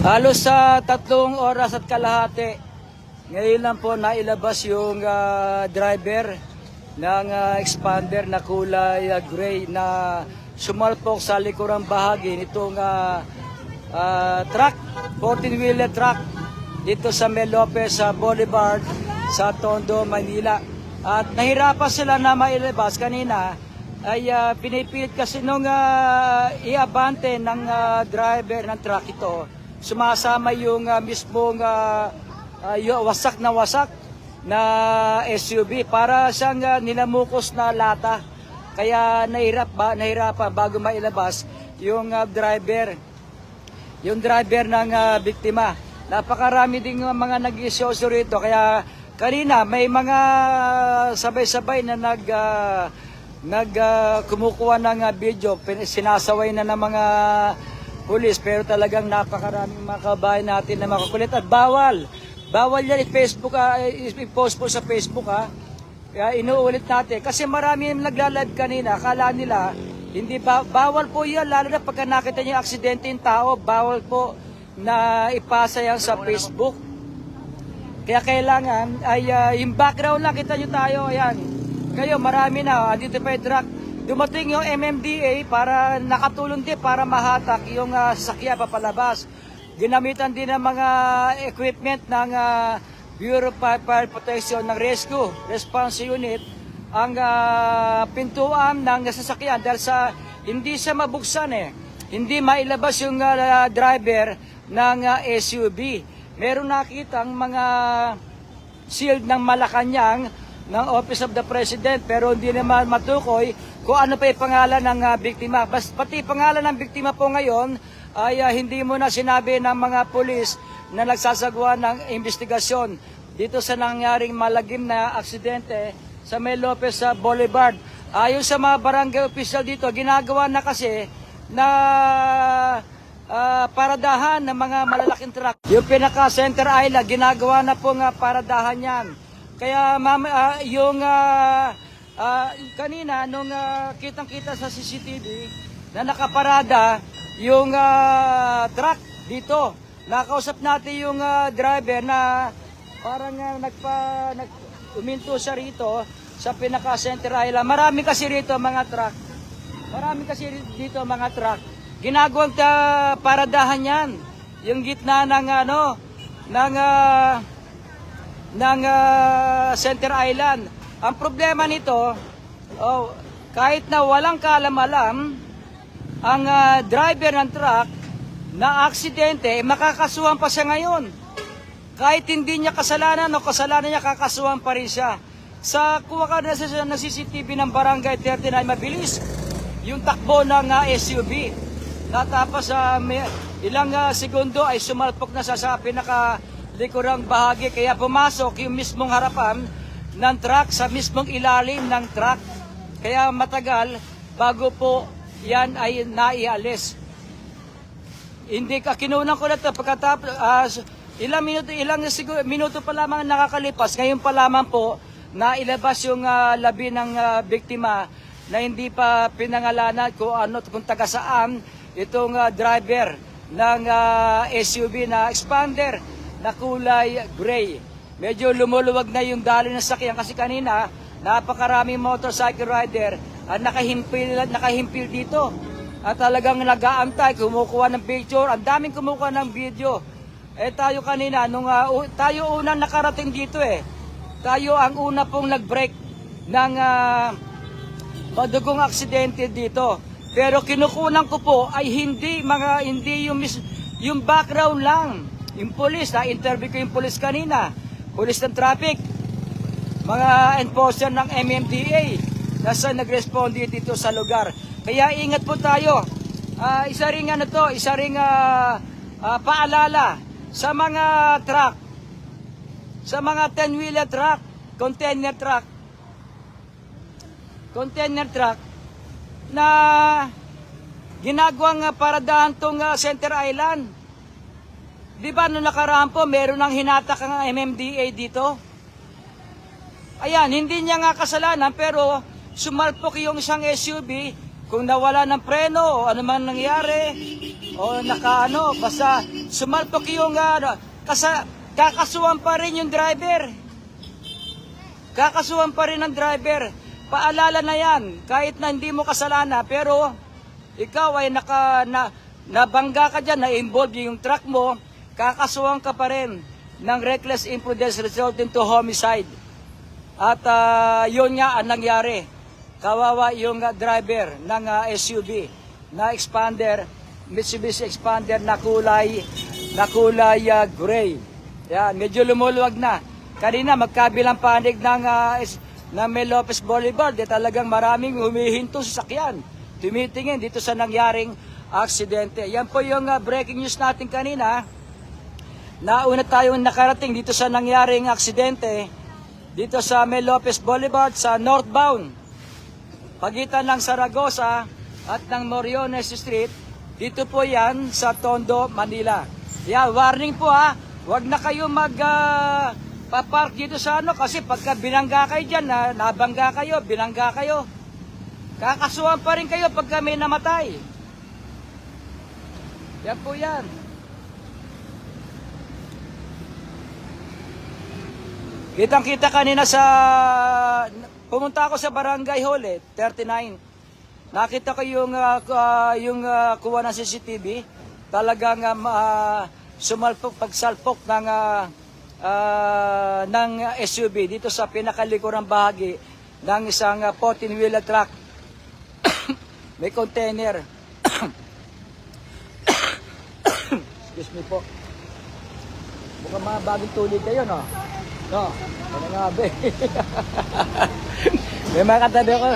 Halos sa tatlong oras at kalahati, ngayon lang po nailabas yung ah, driver ng ah, expander na kulay ah, gray na sumalpok sa likurang bahagi nitong ah, ah, truck, 14-wheeler truck dito sa Mel Lopez sa Boulevard sa Tondo, Manila. At nahirapan sila na mailabas kanina ay ah, pinipilit kasi nung ah, iabante ng ah, driver ng truck ito sumasama yung ah, mismong ah, ah, yung wasak na wasak na SUV para siyang ah, nilamukos na lata. Kaya nahirap ba, nahirapan bago mailabas yung ah, driver yung driver ng ah, biktima. Napakarami ding mga nag rito kaya kanina may mga sabay-sabay na nag ah, nag ah, kumukuha ng ah, video, sinasaway na ng mga pulis pero talagang napakaraming mga kabayan natin na makukulit at bawal. Bawal yan i-Facebook, ah, i- i-post po sa Facebook ha. Kaya inuulit natin kasi marami yung nagla-live kanina, akala nila hindi ba bawal po 'yan lalo na pagka nakita niyo aksidente yung tao, bawal po na ipasa yan sa Facebook. Kaya kailangan ay ah, yung background lang kita nyo tayo, ayan. Kayo marami na, andito pa yung truck. Dumating yung MMDA para nakatulong din para mahatak yung ah, sasakyan papalabas. Ginamitan din ng mga equipment ng ah, Bureau of Fire Protection ng Rescue Response Unit ang ah, pintuan ng sasakyan dahil sa hindi siya mabuksan eh. Hindi mailabas yung ah, driver ng ah, SUV. Meron nakitang mga shield ng Malacanang ng Office of the President pero hindi naman matukoy kung ano pa yung pangalan ng ah, biktima. Bas, pati pangalan ng biktima po ngayon ay ah, hindi mo na sinabi ng mga pulis na nagsasagawa ng investigasyon dito sa nangyaring malagim na aksidente sa May Lopez sa Boulevard. Ayon sa mga barangay official dito, ginagawa na kasi na ah, paradahan ng mga malalaking truck. Yung pinaka Center Island, ginagawa na po nga paradahan yan. Kaya ma'am, ah, yung ah, ah, kanina nung ah, kitang-kita sa CCTV na nakaparada yung ah, truck dito. Nakausap natin yung ah, driver na parang ah, nagpa nag uminto siya rito sa pinaka Center Island. Marami kasi rito mga truck. Marami kasi dito mga truck. Ginagawang ta paradahan yan. Yung gitna ng ano, ng ah, ng ah, Center Island. Ang problema nito, oh, kahit na walang kaalam-alam, ang ah, driver ng truck na aksidente, eh, makakasuhan pa siya ngayon. Kahit hindi niya kasalanan o kasalanan niya, kakasuhan pa rin siya. Sa kuha ka na sa, na CCTV ng Barangay 39, mabilis yung takbo ng ah, SUV. Natapos sa may- ilang ah, segundo ay sumalpok na siya sa pinaka likurang bahagi kaya pumasok yung mismong harapan ng truck sa mismong ilalim ng truck. Kaya matagal bago po yan ay naialis. Hindi ka kinunan ko na ito pagkatapos ah, ilang minuto ilang siguro, minuto pa lamang nakakalipas ngayon pa lamang po na ilabas yung ah, labi ng ah, biktima na hindi pa pinangalanan kung ano kung taga saan itong ah, driver ng ah, SUV na expander na kulay gray. Medyo lumuluwag na yung daloy ng sakyan kasi kanina napakaraming motorcycle rider ang nakahimpil nakahimpil dito at talagang nag-aantay, kumukuha ng picture, ang daming kumukuha ng video. Eh tayo kanina, nung ah, u- tayo unang nakarating dito eh, tayo ang una pong nag-break ng ah, madugong aksidente dito. Pero kinukunan ko po ay hindi mga hindi yung mis, yung background lang. Yung police, na interview ko yung police kanina. Police ng traffic, mga enforcer ng MMDA nasa nag-responde dito sa lugar. Kaya ingat po tayo. Ah, isa ring ano to, isa ring ah, ah, paalala sa mga truck, sa mga 10-wheeler truck, container truck, container truck na ginagawang ah, paradahan tong ah, Center Island. Di ba nung nakaraan po, meron ng hinatak ang MMDA dito? Ayan, hindi niya nga kasalanan pero sumalpok yung isang SUV kung nawala ng preno o ano man nangyari o nakaano, basta sumalpok yung ano, kasa, kakasuhan pa rin yung driver. Kakasuhan pa rin ang driver. Paalala na yan, kahit na hindi mo kasalanan, pero ikaw ay naka, na, nabangga ka dyan, na-involve yung truck mo, kakasuhan ka pa rin ng reckless imprudence resulting to homicide. At ah, yun nga ang nangyari. Kawawa yung ah, driver ng ah, SUV na expander, Mitsubishi Expander na kulay, na kulay ah, gray. Yan, medyo lumuluwag na. Kanina magkabilang panig ng uh, ng Mel Lopez Boulevard, eh, talagang maraming humihinto sa sakyan. Tumitingin dito sa nangyaring aksidente. Yan po yung ah, breaking news natin kanina. Nauna tayong nakarating dito sa nangyaring aksidente dito sa Mel Lopez Boulevard sa northbound. Pagitan ng Saragosa at ng Moriones Street. Dito po yan sa Tondo, Manila. Yeah, warning po ha. Huwag na kayo mag ah, papark dito sa ano kasi pagka binangga kayo dyan, na, nabangga kayo, binangga kayo. Kakasuhan pa rin kayo pagka may namatay. Yan po yan. Kitang-kita kanina sa... Pumunta ako sa Barangay Hall eh, 39. Nakita ko yung, ah, yung ah, kuha ng CCTV. Talagang um, ah, sumalpok, pagsalpok ng, ah, ah, ng SUV dito sa pinakalikurang bahagi ng isang uh, 14-wheeler truck. May container. Excuse me po. Mukhang mga bagong tulid kayo, no? No, ano nga ba eh. May mga katabi ko.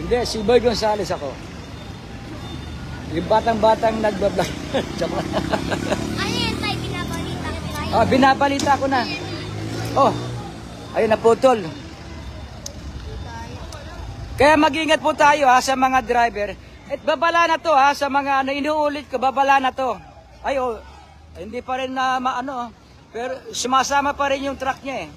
Hindi, si Boy Gonzales ako. Yung batang-batang nagbablog. Ano yan, tay? Binabalita ko tayo. ah, binabalita ko na. Oh, ayun naputol. Kaya mag-ingat po tayo ha sa mga driver. At babala na to ha sa mga ano inuulit ko, babala na to. Ay oh, hindi pa rin na maano, pero sumasama pa rin yung truck niya eh.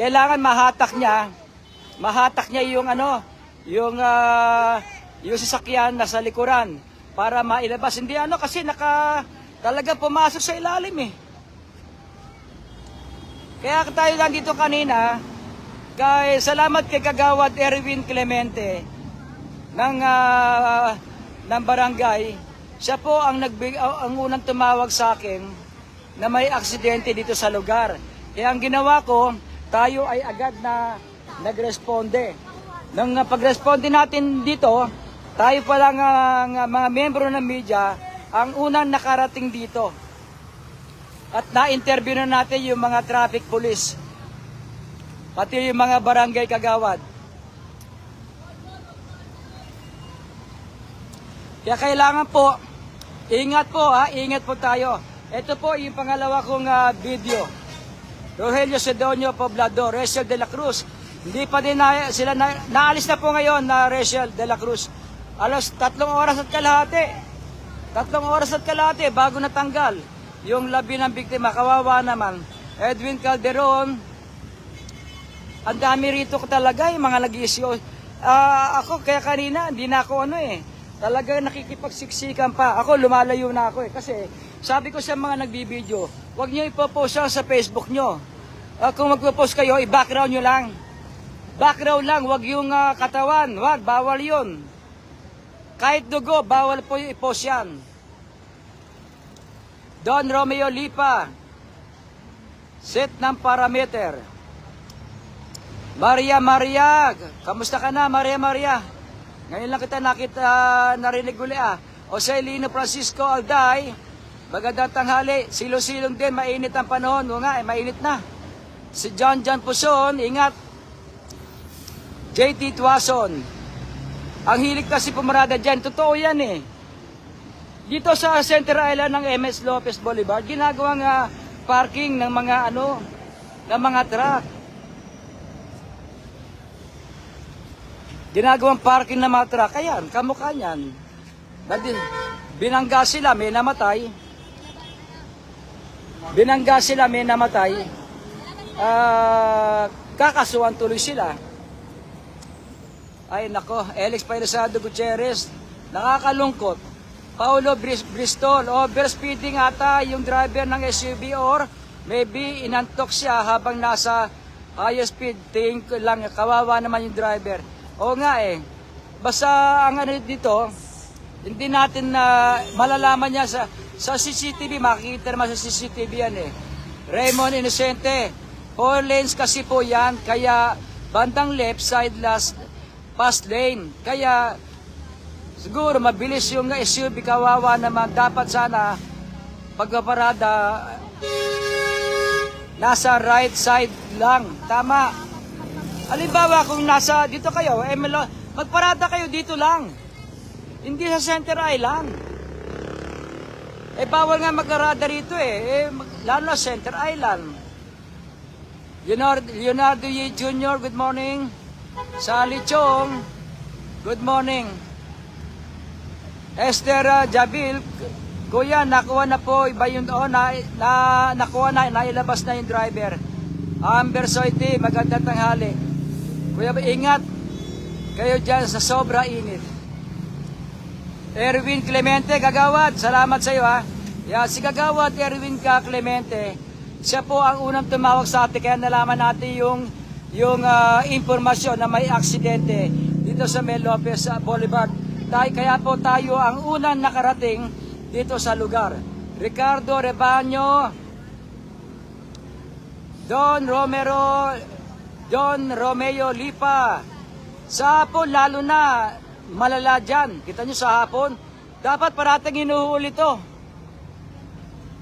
Kailangan mahatak niya, mahatak niya yung ano, yung ah, yung sasakyan na sa likuran para mailabas. Hindi ano kasi naka talaga pumasok sa ilalim eh. Kaya tayo lang dito kanina, kay salamat kay Kagawad Erwin Clemente ng ah, ng barangay. Siya po ang ah, ang unang tumawag sa akin na may aksidente dito sa lugar. Kaya ang ginawa ko, tayo ay agad na nagresponde. Nang pagresponde natin dito, tayo pa lang ang ah, mga membro ng media ang unang nakarating dito. At na-interview na natin yung mga traffic police. Pati yung mga barangay kagawad. Kaya kailangan po, ingat po ha, ingat po tayo. Ito po yung pangalawa kong ah, video. Rogelio Sedonio Poblador, Rachel de la Cruz. Hindi pa din na, sila na, naalis na po ngayon na Rachel de la Cruz. Alas tatlong oras at kalahati. Tatlong oras at kalahati bago natanggal yung labi ng biktima. Kawawa naman. Edwin Calderon, ang dami rito ko talaga, yung mga nag-iisyo. Ah, ako, kaya kanina, hindi na ako ano eh. Talaga nakikipagsiksikan pa. Ako, lumalayo na ako eh. Kasi, sabi ko sa mga nagbibideo, huwag nyo ipopost yan sa Facebook nyo. Ah, kung magpo-post kayo, i-background nyo lang. Background lang, wag yung ah, katawan. Wag, bawal yun. Kahit dugo, bawal po yung i-post yan. Don Romeo Lipa, set ng parameter. Maria Maria, kamusta ka na Maria Maria? Ngayon lang kita nakita, narinig uli ah. Jose Lino Francisco Alday, magandang tanghali. Silo-silong din, mainit ang panahon. O nga, eh, mainit na. Si John John Puson, ingat. JT Tuason, ang hilig kasi pumarada dyan, totoo yan eh. Dito sa Center Island ng MS Lopez Boulevard, ginagawang ah, parking ng mga ano, ng mga truck. Ginagawang parking ng mga truck. Ayan, kamukha niyan. Binangga sila, may namatay. Binangga sila, may namatay. Ah, kakasuhan tuloy sila. Ay nako, Alex Pailosado Gutierrez, nakakalungkot Paulo Bris- Bristol, overspeeding ata yung driver ng SUV or maybe inantok siya habang nasa high speed. Tingin lang, kawawa naman yung driver. Oo nga eh. Basta ang ano dito, hindi natin na malalaman niya sa sa CCTV, makikita naman sa CCTV yan eh. Raymond Innocente, four lanes kasi po yan, kaya bandang left side last fast lane. Kaya siguro mabilis yung SUV, kawawa naman. Dapat sana pagpaparada nasa right side lang. Tama. Halimbawa kung nasa dito kayo, eh, magparada kayo dito lang. Hindi sa Center Island. Eh, bawal nga magkarada rito eh. eh mag- lalo na Center Island. Leonardo, Leonardo Ye Jr., good morning. Sally Chong, good morning. Esther uh, Jabil, Kuya, nakuha na po, iba yun doon, na, na, nakuha na, nailabas na yung driver. Amber Soiti, magandang tanghali. Kuya, ingat kayo dyan sa sobra init. Erwin Clemente, Gagawad, salamat sa iyo ha. Yeah, si Gagawad Erwin ka Clemente, siya po ang unang tumawag sa atin kaya nalaman natin yung yung ah, impormasyon na may aksidente dito sa Mel Lopez ah, Boulevard. Tayo, kaya po tayo ang unang nakarating dito sa lugar. Ricardo Rebaño, Don Romero, Don Romeo Lipa. Sa hapon, lalo na, malala dyan. Kita nyo sa hapon, dapat parating inuhuli to.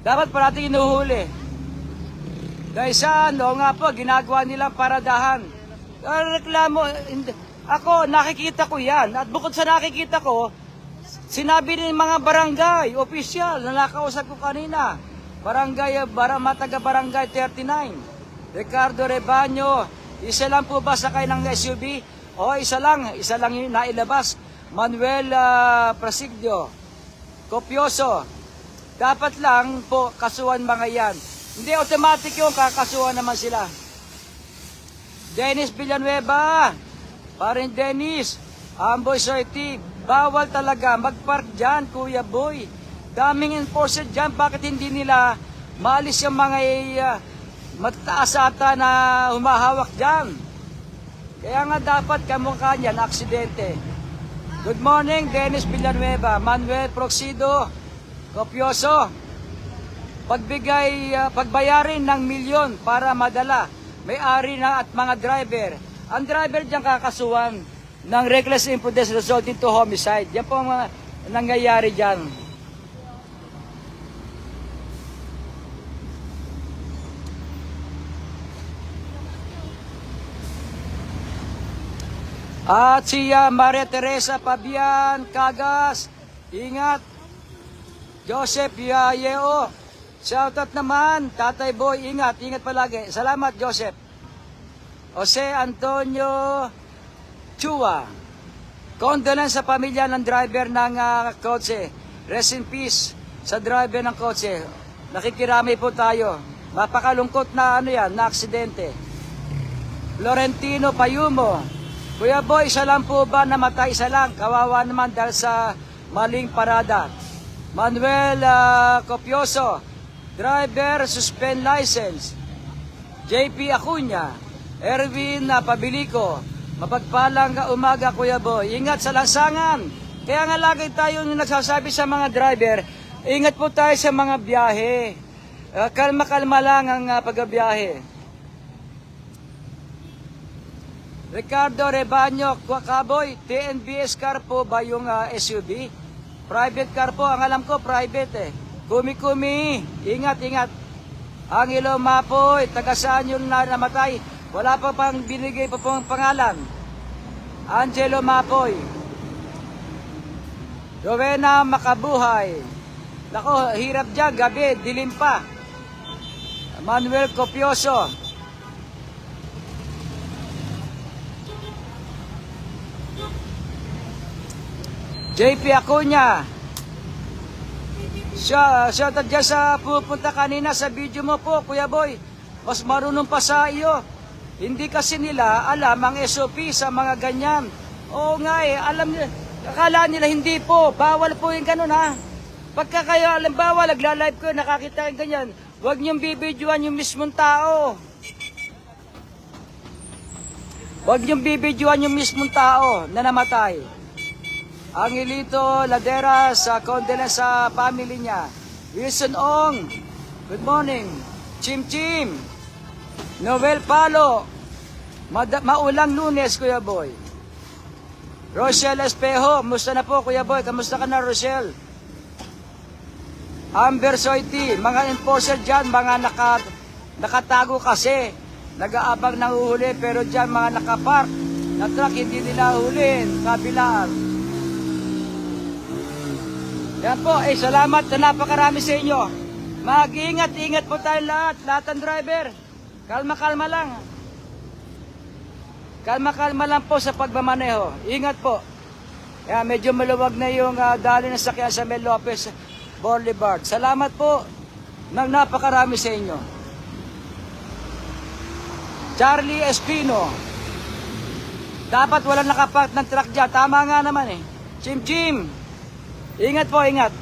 Dapat parating inuhuli. Dahil sa ano nga po, ginagawa nilang paradahan. Reklamo, ako, nakikita ko yan. At bukod sa nakikita ko, sinabi ng mga barangay, opisyal, na nakausap ko kanina. Barangay, barama, taga barangay 39. Ricardo Rebaño, isa lang po ba sakay ng SUV? O isa lang, isa lang yung nailabas. Manuel ah, Presidio, Kopyoso, dapat lang po kasuhan mga yan. Hindi automatic yung kakasuhan naman sila. Dennis Villanueva, parin Dennis, Amboy Soiti, bawal talaga magpark dyan, Kuya Boy. Daming enforcer dyan, bakit hindi nila maalis yung mga uh, mataas ata na humahawak dyan? Kaya nga dapat kamukha niyan, aksidente. Good morning, Dennis Villanueva, Manuel Proxido, Kopyoso. Pagbigay, ah, pagbayarin ng milyon para madala, may-ari na at mga driver. Ang driver diyan kakasuhan ng reckless imprudence resulting to homicide. Yan po ang mga nangyayari diyan. At si ah, Maria Teresa Pabian Cagas, ingat. Joseph Yayeo, shoutout naman. Tatay Boy, ingat, ingat palagi. Salamat, Joseph. Jose Antonio Chua, condolence sa pamilya ng driver ng ah, kotse. Rest in peace sa driver ng kotse. Nakikiramay po tayo. Mapakalungkot na ano yan, na aksidente. Florentino Payumo. Kuya Boy, isa lang po ba namatay? Isa lang. Kawawa naman dahil sa maling parada. Manuel ah, Copioso. Driver suspend license. JP Acuña. Erwin na Pabilico. Mapagpalang umaga, Kuya Boy. Ingat sa lansangan. Kaya nga lagi tayong nagsasabi sa mga driver, ingat po tayo sa mga biyahe. Ah, kalma-kalma lang ang ah, pagbiyahe. Ricardo Rebaño, Kaboy, TNBS car po ba yung ah, SUV? Private car po, ang alam ko private eh. Kumi-kumi, ingat-ingat. Angelo Mapoy, taga saan yung na- namatay? Wala pa pang binigay pa pong pangalan. Angelo Mapoy. Rowena Makabuhay. Nako, hirap dyan, gabi, dilim pa. Manuel Copioso. JP Acuña. Siya, siya dyan sa pupunta kanina sa video mo po, Kuya Boy. Mas marunong pa sa iyo. Hindi kasi nila alam ang SOP sa mga ganyan. Oo nga eh, alam nila. Akala nila hindi po. Bawal po yung ganun ha. Pagka kayo, alimbawa, nagla-live ko, nakakita kayo ganyan, huwag niyong bibidyoan yung mismong tao. Huwag niyong bibidyoan yung mismong tao na namatay. Ang Ilito Ladera sa condolence sa family niya. Wilson Ong, good morning. Chim Chim, Noel Palo, Mada- Maulang Lunes, Kuya Boy. Rochelle Espejo, musta na po Kuya Boy? Kamusta ka na Rochelle? Amber Soiti, mga enforcer dyan, mga naka, nakatago kasi. Nag-aabang ng uhuli, pero dyan mga nakapark na truck, hindi nila hulin, kabilaan. Yan po, eh salamat na napakarami sa inyo. Mag-ingat-ingat po tayo lahat, lahat ng driver. Kalma-kalma lang. Kalma-kalma lang po sa pagmamaneho. Ingat po. Kaya medyo maluwag na yung uh, dali ng sakyan sa Mel Lopez Boulevard. Salamat po ng napakarami sa inyo. Charlie Espino. Dapat wala nakapark ng truck dyan. Tama nga naman eh. Chim Chim. Ingat po, ingat.